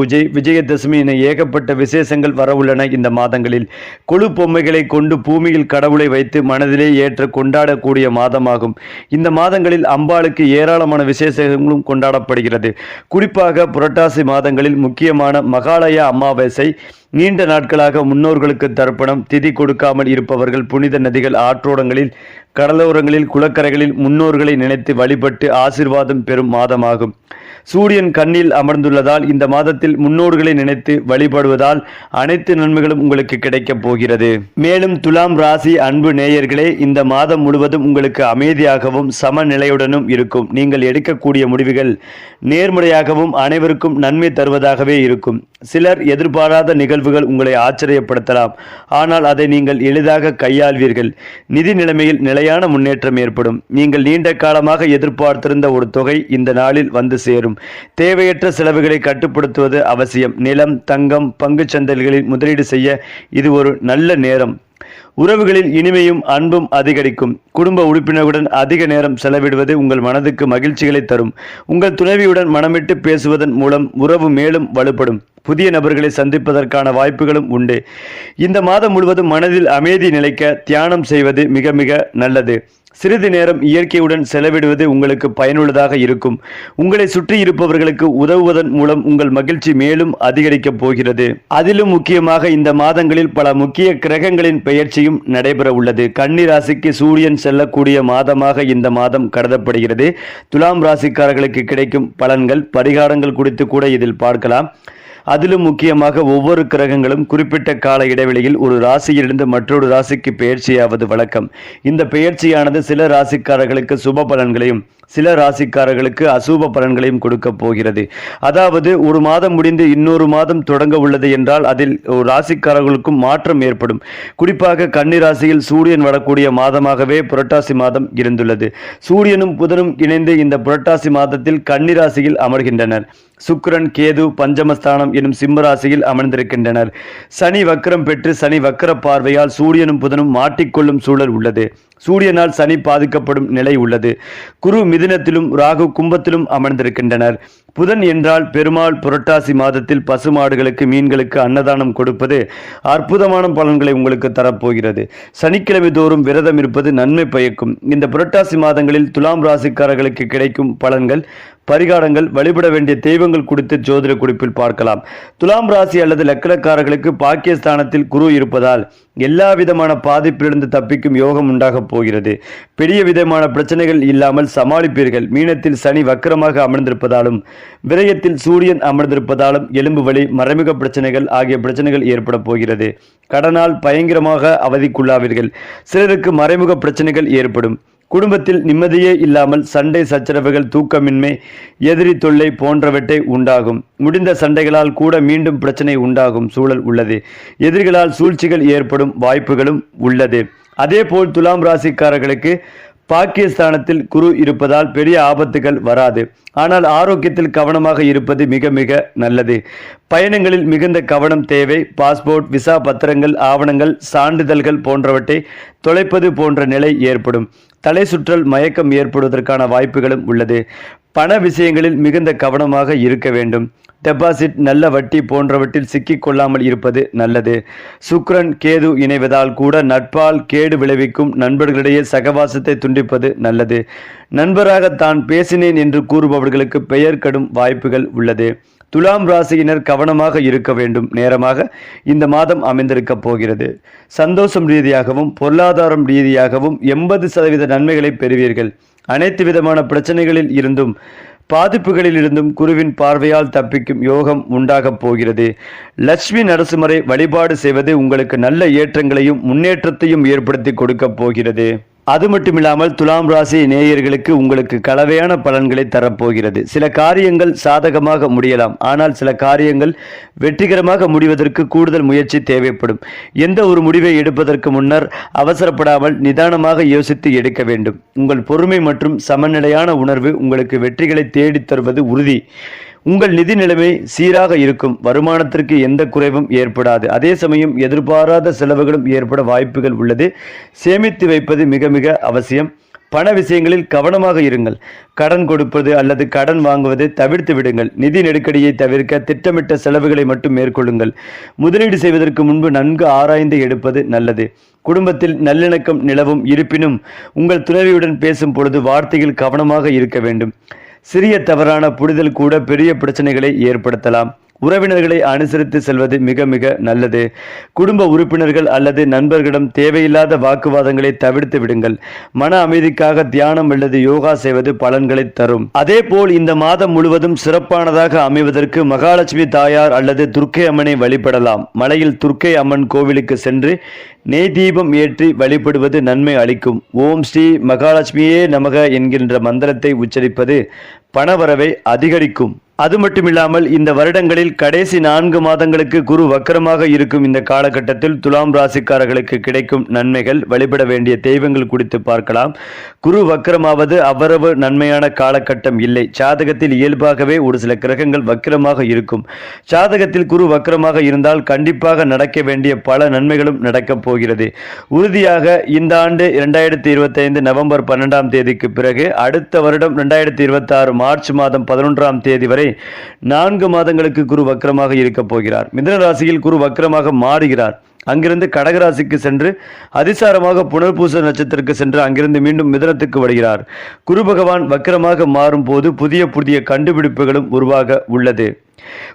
பூஜை விஜயதசமி என ஏகப்பட்ட விசேஷங்கள் வரவுள்ளன இந்த மாதங்களில். கொழு பொம்மைகளை கொண்டு பூமியில் கடவுளை வைத்து மனதிலே ஏற்ற கொண்டாடக்கூடிய மாதமாகும். இந்த மாதங்களில் அம்பாளுக்கு ஏராளமான விசேஷங்களும் கொண்டாடப்படுகிறது. குறிப்பாக புரட்டாசி மாதங்களில் முக்கியமான மகாலய அமாவாசை நீண்ட நாட்களாக முன்னோர்களுக்கு தர்ப்பணம் திதி கொடுக்காமல் இருப்பவர்கள் புனித நதிகள் ஆற்றோடங்களில் கடலோரங்களில் குளக்கரைகளில் முன்னோர்களை நினைத்து வழிபட்டு ஆசிர்வாதம் பெறும் மாதமாகும். சூரியன் கண்ணில் அமர்ந்துள்ளதால் இந்த மாதத்தில் முன்னோர்களை நினைத்து வழிபடுவதால் அனைத்து நன்மைகளும் உங்களுக்கு கிடைக்கப் போகிறது. மேலும் துலாம் ராசி அன்பு நேயர்களே இந்த மாதம் முழுவதும் உங்களுக்கு அமைதியாகவும் சமநிலையுடனும் இருக்கும். நீங்கள் எடுக்கக்கூடிய முடிவுகள் நேர்முறையாகவும் அனைவருக்கும் நன்மை தருவதாகவே இருக்கும். சிலர் எதிர்பாராத நிகழ்வுகள் உங்களை ஆச்சரியப்படுத்தலாம். ஆனால் அதை நீங்கள் எளிதாக கையாள்வீர்கள். நிதி நிலைமையில் நிலையான முன்னேற்றம் ஏற்படும். நீங்கள் நீண்ட காலமாக எதிர்பார்த்திருந்த ஒரு தொகை இந்த நாளில் வந்து சேரும். தேவையற்ற செலவுகளை கட்டுப்படுத்துவது அவசியம். நிலம் தங்கம் பங்கு சந்தைகளில் முதலீடு செய்ய இது ஒரு நல்ல நேரம். உறவுகளில் இனிமையும் அன்பும் அதிகரிக்கும். குடும்ப உறுப்பினருடன் அதிக நேரம் செலவிடுவது உங்கள் மனதுக்கு மகிழ்ச்சிகளை தரும். உங்கள் துணைவியுடன் மனமிட்டு பேசுவதன் மூலம் உறவு மேலும் வலுப்படும். புதிய நபர்களை சந்திப்பதற்கான வாய்ப்புகளும் உண்டு. இந்த மாதம் முழுவதும் மனதில் அமைதி நிலைக்க தியானம் செய்வது மிக மிக நல்லது. சிறிது நேரம் இயற்கையுடன் செலவிடுவது உங்களுக்கு பயனுள்ளதாக இருக்கும். உங்களை சுற்றி இருப்பவர்களுக்கு உதவுவதன் மூலம் உங்கள் மகிழ்ச்சி மேலும் அதிகரிக்கப் போகிறது. அதிலும் முக்கியமாக இந்த மாதங்களில் பல முக்கிய கிரகங்களின் பெயர்ச்சியும் நடைபெற உள்ளது. கன்னி ராசிக்கு சூரியன் செல்லக்கூடிய மாதமாக இந்த மாதம் கருதப்படுகிறது. துலாம் ராசிக்காரர்களுக்கு கிடைக்கும் பலன்கள் பரிகாரங்கள் குறித்து கூட இதில் பார்க்கலாம். அதிலும் முக்கியமாக ஒவ்வொரு கிரகங்களும் குறிப்பிட்ட கால இடைவெளியில் ஒரு ராசியிலிருந்து மற்றொரு ராசிக்கு பெயர்ச்சியாவது வழக்கம். இந்த பெயர்ச்சியானது சில ராசிக்காரர்களுக்கு சுப பலன்களையும் சில ராசிக்காரர்களுக்கு அசூப பலன்களையும் கொடுக்க போகிறது. அதாவது ஒரு மாதம் முடிந்து இன்னொரு மாதம் தொடங்க உள்ளது என்றால் அதில் ஒரு ராசிக்காரர்களுக்கும் மாற்றம் ஏற்படும். குறிப்பாக கன்னி ராசியில் சூரியன் வரக்கூடிய மாதமாகவே புரட்டாசி மாதம் இருந்துள்ளது. சூரியனும் புதனும் இணைந்து இந்த புரட்டாசி மாதத்தில் கன்னிராசியில் அமர்கின்றனர். சுக்கிரன் கேது பஞ்சமஸ்தானம் எனும் சிம்ம ராசியில் அமர்ந்திருக்கின்றனர். சனி வக்கரம் பெற்று சனி வக்கர பார்வையால் சூரியனும் புதனும் மாட்டிக்கொள்ளும் சூழல் உள்ளது. சூரியனால் சனி பாதிக்கப்படும் நிலை உள்ளது. குரு மிதினத்திலும் ராகு கும்பத்திலும் அமர்ந்திருக்கின்றனர். புதன் என்றால் பெருமாள் புரட்டாசி மாதத்தில் பசுமாடுகளுக்கு மீன்களுக்கு அன்னதானம் கொடுப்பது அற்புதமான பலன்களை உங்களுக்கு தரப்போகிறது. சனிக்கிழமை தோறும் விரதம் இருப்பது நன்மை பயக்கும். இந்த புரட்டாசி மாதங்களில் துலாம் ராசிக்காரர்களுக்கு கிடைக்கும் பலன்கள் பரிகாரங்கள் வழிபட வேண்டிய தெய்வங்கள் குறித்து ஜோதிட குறிப்பில் பார்க்கலாம். துலாம் ராசி அல்லது லக்கணக்காரர்களுக்கு பாக்கியஸ்தானத்தில் குரு இருப்பதால் எல்லா விதமான பாதிப்பிலிருந்து தப்பிக்கும் யோகம் உண்டாகப் போகிறது. பெரிய விதமான பிரச்சனைகள் இல்லாமல் சமாளிப்பீர்கள். மீனத்தில் சனி வக்கரமாக அமர்ந்திருப்பதாலும் விரயத்தில் சூரியன் அமர்ந்திருப்பதாலும் எலும்பு வலி மறைமுக பிரச்சனைகள் ஆகிய பிரச்சனைகள் ஏற்பட போகிறது. கடனால் பயங்கரமாக அவதிக்குள்ளாவீர்கள். சிலருக்கு மறைமுக பிரச்சனைகள் ஏற்படும். குடும்பத்தில் நிம்மதியே இல்லாமல் சண்டை சச்சரவுகள் தூக்கமின்மை எதிரி தொல்லை போன்றவற்றை உண்டாகும். முடிந்த சண்டைகளால் கூட மீண்டும் பிரச்சனை உண்டாகும் சூழல் உள்ளது. எதிரிகளால் சூழ்ச்சிகள் ஏற்படும் வாய்ப்புகளும் உள்ளது. அதேபோல் துலாம் ராசிக்காரர்களுக்கு பாக்கியஸ்தானத்தில் குரு இருப்பதால் பெரிய ஆபத்துகள் வராது. ஆனால் ஆரோக்கியத்தில் கவனமாக இருப்பது மிக மிக நல்லது. பயணங்களில் மிகுந்த கவனம் தேவை. பாஸ்போர்ட் விசா பத்திரங்கள் ஆவணங்கள் சான்றிதழ்கள் போன்றவற்றை தொலைப்பது போன்ற நிலை ஏற்படும். தலை சுற்றல் மயக்கம் ஏற்படுவதற்கான வாய்ப்புகளும் உள்ளது. பண விஷயங்களில் மிகுந்த கவனமாக இருக்க வேண்டும். டெபாசிட் நல்ல வட்டி போன்றவற்றில் சிக்கிக் கொள்ளாமல் இருப்பது நல்லது. சுக்ரன் கேது இணைவதால் கூட நட்பால் கேடு விளைவிக்கும் நண்பர்களிடையே சகவாசத்தை துண்டிப்பது நல்லது. நண்பராக தான் பேசினேன் என்று கூறுபவர்களுக்கு பெயர் கடும் வாய்ப்புகள் உள்ளது. துலாம் ராசியினர் கவனமாக இருக்க வேண்டும். நேரமாக இந்த மாதம் அமைந்திருக்க போகிறது. சந்தோஷம் ரீதியாகவும் பொருளாதாரம் ரீதியாகவும் எண்பது சதவீத நன்மைகளை பெறுவீர்கள். அனைத்து விதமான பிரச்சனைகளில் இருந்தும் பாதிப்புகளில் இருந்தும் குருவின் பார்வையால் தப்பிக்கும் யோகம் உண்டாகப் போகிறது. லட்சுமி நரசிம்மரை வழிபாடு செய்வது உங்களுக்கு நல்ல ஏற்றங்களையும் முன்னேற்றத்தையும் ஏற்படுத்தி கொடுக்கப் போகிறது. அது மட்டுமில்லாமல் துலாம் ராசி நேயர்களுக்கு உங்களுக்கு கலவையான பலன்களை தரப்போகிறது. சில காரியங்கள் சாதகமாக முடியலாம். ஆனால் சில காரியங்கள் வெற்றிகரமாக முடிவதற்கு கூடுதல் முயற்சி தேவைப்படும். எந்த ஒரு முடிவை எடுப்பதற்கு முன்னர் அவசரப்படாமல் நிதானமாக யோசித்து எடுக்க வேண்டும். உங்கள் பொறுமை மற்றும் சமநிலையான உணர்வு உங்களுக்கு வெற்றிகளை தேடித் தருவது உறுதி. உங்கள் நிதி நிலைமை சீராக இருக்கும். வருமானத்திற்கு எந்த குறைவும் ஏற்படாது. அதே சமயம் எதிர்பாராத செலவுகளும் ஏற்பட வாய்ப்புகள் உள்ளது. சேமித்து வைப்பது மிக மிக அவசியம். பண விஷயங்களில் கவனமாக இருங்கள். கடன் கொடுப்பது அல்லது கடன் வாங்குவதை தவிர்த்து விடுங்கள். நிதி நெருக்கடியை தவிர்க்க திட்டமிட்ட செலவுகளை மட்டும் மேற்கொள்ளுங்கள். முதலீடு செய்வதற்கு முன்பு நன்கு ஆராய்ந்து எடுப்பது நல்லது. குடும்பத்தில் நல்லிணக்கம் நிலவும் இருப்பினும் உங்கள் துணைவியுடன் பேசும் பொழுது வார்த்தையில் கவனமாக இருக்க வேண்டும். சிறிய தவறான புரிதல் கூட பெரிய பிரச்சனைகளை ஏற்படுத்தலாம். உறவினர்களை அனுசரித்து செல்வது மிக மிக நல்லது. குடும்ப உறுப்பினர்கள் அல்லது நண்பர்களிடம் தேவையில்லாத வாக்குவாதங்களை தவிர்த்து விடுங்கள். மன அமைதிக்காக தியானம் அல்லது யோகா செய்வது பலன்களை தரும். அதே போல் இந்த மாதம் முழுவதும் சிறப்பானதாக அமைவதற்கு மகாலட்சுமி தாயார் அல்லது துர்க்கை அம்மனை வழிபடலாம். மலையில் துர்க்கை அம்மன் கோவிலுக்கு சென்று நெய் தீபம் ஏற்றி வழிபடுவது நன்மை அளிக்கும். ஓம் ஸ்ரீ மகாலட்சுமியே நமக என்கின்ற மந்திரத்தை உச்சரிப்பது பணவரவை அதிகரிக்கும். அது மட்டுமில்லாமல் இந்த வருடங்களில் கடைசி நான்கு மாதங்களுக்கு குரு வக்கரமாக இருக்கும் இந்த காலகட்டத்தில் துலாம் ராசிக்காரர்களுக்கு கிடைக்கும் நன்மைகள் வழிபட வேண்டிய தெய்வங்கள் குறித்து பார்க்கலாம். குரு வக்கரமாவது அவ்வளவு நன்மையான காலகட்டம் இல்லை. சாதகத்தில் இயல்பாகவே ஒரு சில கிரகங்கள் வக்கிரமாக இருக்கும். சாதகத்தில் குரு வக்கரமாக இருந்தால் கண்டிப்பாக நடக்க வேண்டிய பல நன்மைகளும் நடக்கப் போகிறது. உறுதியாக இந்த ஆண்டு இரண்டாயிரத்தி இருபத்தைந்து நவம்பர் பன்னெண்டாம் தேதிக்கு பிறகு அடுத்த வருடம் இரண்டாயிரத்தி இருபத்தி ஆறு மார்ச் மாதம் பதினொன்றாம் தேதி வரை நான்கு மாதங்களுக்கு குரு வக்கரமாக இருக்கப் போகிறார். மிதன ராசியில் குரு வக்கரமாக மாறுகிறார். அங்கிருந்து கடகராசிக்கு சென்று அதிசாரமாக புனர்பூச நட்சத்திரக்கு சென்று அங்கிருந்து மீண்டும் மிதனத்துக்கு வருகிறார். குரு பகவான் வக்கரமாக மாறும் போது புதிய புதிய கண்டுபிடிப்புகளும் உருவாக உள்ளது.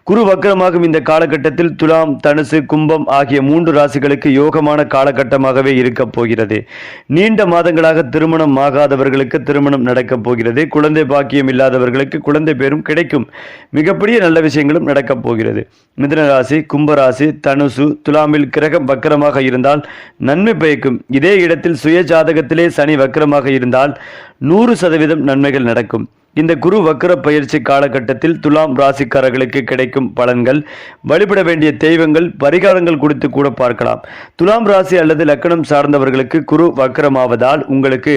குரு வக்கரமாகும் இந்த காலகட்டத்தில் துலாம் தனுசு கும்பம் ஆகிய மூன்று ராசிகளுக்கு யோகமான காலகட்டமாகவே இருக்கப் போகிறது. நீண்ட மாதங்களாக திருமணம் ஆகாதவர்களுக்கு திருமணம் நடக்கப் போகிறது. குழந்தை பாக்கியம் இல்லாதவர்களுக்கு குழந்தை பேரும் கிடைக்கும். மிகப்பெரிய நல்ல விஷயங்களும் நடக்கப் போகிறது. மிதுன ராசி கும்பராசி தனுசு துலாமில் கிரகம் வக்கரமாக இருந்தால் நன்மை பயக்கும். இதே இடத்தில் சுய ஜாதகத்திலே சனி வக்கரமாக இருந்தால் நூறு சதவீதம் நன்மைகள் நடக்கும். இந்த குரு வக்கர பயிற்சி காலகட்டத்தில் துலாம் ராசிக்காரர்களுக்கு கிடைக்கும் பலன்கள் வழிபட வேண்டிய தெய்வங்கள் பரிகாரங்கள் குறித்து கூட பார்க்கலாம். துலாம் ராசி அல்லது லக்கணம் சார்ந்தவர்களுக்கு குரு வக்கரமாவதால் உங்களுக்கு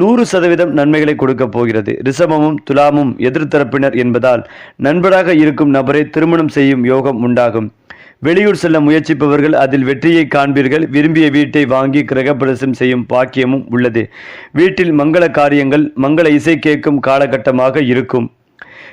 நூறு சதவீதம் நன்மைகளை கொடுக்க போகிறது. ரிஷபமும் துலாமும் எதிர்த்தரப்பினர் என்பதால் நண்பராக இருக்கும் நபரை திருமணம் செய்யும் யோகம் உண்டாகும். வெளியூர் செல்ல முயற்சிப்பவர்கள் அதில் வெற்றியை காண்பீர்கள். விரும்பிய வீட்டை வாங்கி கிரகப்பிரசம் செய்யும் பாக்கியமும் உள்ளது. வீட்டில் மங்கள காரியங்கள் மங்கள இசை கேட்கும் காலகட்டமாக இருக்கும்.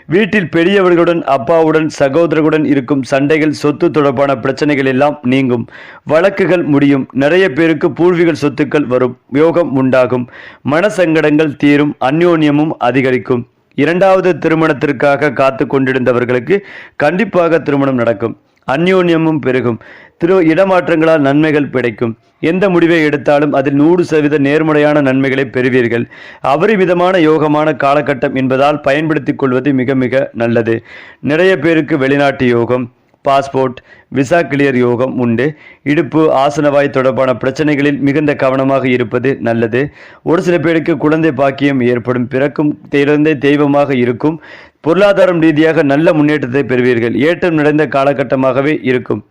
வீட்டில் பெரியவர்களுடன் அப்பாவுடன் சகோதரர்களுடன் இருக்கும் சண்டைகள் சொத்து தொடர்பான பிரச்சனைகள் எல்லாம் நீங்கும். வழக்குகள் முடியும். நிறைய பேருக்கு பூர்வீக சொத்துக்கள் வரும். யோகம் உண்டாகும். மனசங்கடங்கள் தீரும். அந்யோன்யமும் அதிகரிக்கும். இரண்டாவது திருமணத்திற்காக காத்து கொண்டிருந்தவர்களுக்கு கண்டிப்பாக திருமணம் நடக்கும். அந்யோன்யமும் பெருகும். திரு இடமாற்றங்களால் நன்மைகள் கிடைக்கும் எந்த முடிவை எடுத்தாலும் அதில் நூறு சதவீத நேர்முறையான நன்மைகளை பெறுவீர்கள். அபரிமிதமான யோகமான காலகட்டம் என்பதால் பயன்படுத்திக் கொள்வது மிக மிக நல்லது. நிறைய பேருக்கு வெளிநாட்டு யோகம் பாஸ்போர்ட் விசா கிளியர் யோகம் உண்டு. இடுப்பு ஆசனவாய் தொடர்பான பிரச்சனைகளில் மிகுந்த கவனமாக இருப்பது நல்லது. ஒரு சில பேருக்கு குழந்தை பாக்கியம் ஏற்படும். பிறக்கும் திறந்த தெய்வமாக இருக்கும். பொருளாதாரம் ரீதியாக நல்ல முன்னேற்றத்தை பெறுவீர்கள். ஏற்றம் நிறைந்த காலகட்டமாகவே இருக்கும்.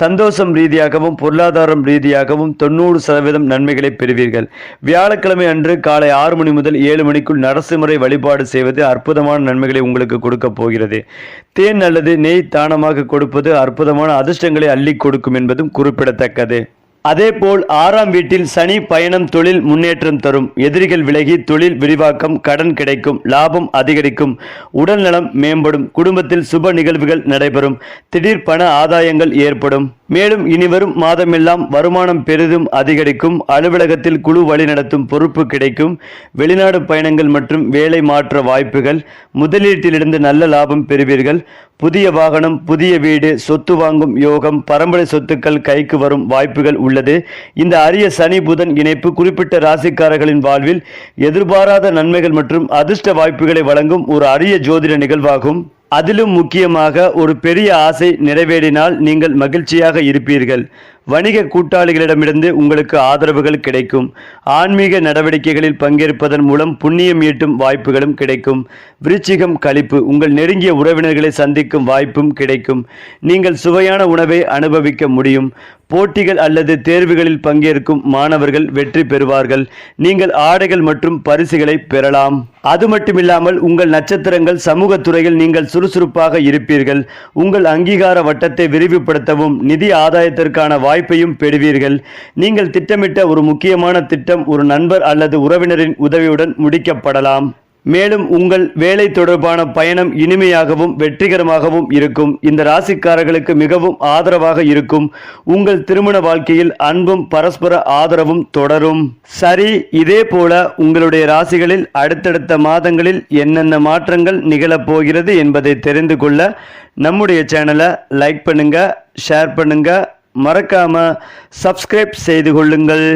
சந்தோஷம் ரீதியாகவும் பொருளாதாரம் ரீதியாகவும் தொண்ணூறு சதவீதம் நன்மைகளை பெறுவீர்கள். வியாழக்கிழமை அன்று காலை ஆறு மணி முதல் ஏழு மணிக்குள் நரசிம்மரை வழிபாடு செய்வது அற்புதமான நன்மைகளை உங்களுக்கு கொடுக்க போகிறது. தேன் அல்லது நெய் தானமாக கொடுப்பது அற்புதமான அதிர்ஷ்டங்களை அள்ளி கொடுக்கும் என்பதும் குறிப்பிடத்தக்கது. அதேபோல் ஆறாம் வீட்டில் சனி பயணம் தொழில் முன்னேற்றம் தரும். எதிரிகள் விலகி தொழில் விரிவாக்கம் கடன் கிடைக்கும் லாபம் அதிகரிக்கும் உடல் நலம் மேம்படும் குடும்பத்தில் சுப நிகழ்வுகள் நடைபெறும் திடீர் பண ஆதாயங்கள் ஏற்படும். மேலும் இனிவரும் மாதமெல்லாம் வருமானம் பெரிதும் அதிகரிக்கும். அலுவலகத்தில் குழு வழிநடத்தும் பொறுப்பு கிடைக்கும். வெளிநாடு பயணங்கள் மற்றும் வேலை மாற்ற வாய்ப்புகள். முதலீட்டிலிருந்து நல்ல லாபம் பெறுவீர்கள். புதிய வாகனம் புதிய வீடு சொத்து வாங்கும் யோகம் பரம்பரை சொத்துக்கள் கைக்கு வரும் வாய்ப்புகள் உள்ளது. இந்த அரிய சனி புதன் இணைப்பு குறிப்பிட்ட ராசிக்காரர்களின் வாழ்வில் எதிர்பாராத நன்மைகள் மற்றும் அதிர்ஷ்ட வாய்ப்புகளை வழங்கும் ஒரு அரிய ஜோதிட நிகழ்வாகும். அதிலும் முக்கியமாக ஒரு பெரிய ஆசை நிறைவேறினால் நீங்கள் மகிழ்ச்சியாக இருப்பீர்கள். வணிக கூட்டாளிகளிடமிருந்து உங்களுக்கு ஆதரவுகள் கிடைக்கும். ஆன்மீக நடவடிக்கைகளில் பங்கேற்பதன் மூலம் புண்ணியம் ஈட்டும் வாய்ப்புகளும் கிடைக்கும். விருச்சிகம் கழிப்பு உங்கள் நெருங்கிய உறவினர்களை சந்திக்கும் வாய்ப்பும் கிடைக்கும். நீங்கள் சுவையான உணவை அனுபவிக்க முடியும். போட்டிகள் அல்லது தேர்வுகளில் பங்கேற்கும் மாணவர்கள் வெற்றி பெறுவார்கள். நீங்கள் ஆடைகள் மற்றும் பரிசுகளை பெறலாம். அது மட்டுமில்லாமல் உங்கள் நட்சத்திரங்கள் சமூக துறையில் நீங்கள் சுறுசுறுப்பாக இருப்பீர்கள். உங்கள் அங்கீகார வட்டத்தை விரிவுபடுத்தவும் நிதி ஆதாயத்திற்கான வாய்ப்பையும் பெறுவீர்கள். நீங்கள் திட்டமிட்ட ஒரு முக்கியமான திட்டம் ஒரு நண்பர் அல்லது உறவினரின் உதவியுடன் முடிக்கப்படலாம். மேலும் உங்கள் வேலை தொடர்பான பயணம் இனிமையாகவும் வெற்றிகரமாகவும் இருக்கும். இந்த ராசிக்காரர்களுக்கு மிகவும் ஆதரவாக இருக்கும். உங்கள் திருமண வாழ்க்கையில் அன்பும் பரஸ்பர ஆதரவும் தொடரும். சரி இதே போல உங்களுடைய ராசிகளில் அடுத்தடுத்த மாதங்களில் என்னென்ன மாற்றங்கள் நிகழப் போகிறது என்பதை தெரிந்து கொள்ள நம்முடைய சேனலை லைக் பண்ணுங்க ஷேர் பண்ணுங்க. மறக்காம சப்ஸ்கிரைப் செய்து கொள்ளுங்கள்.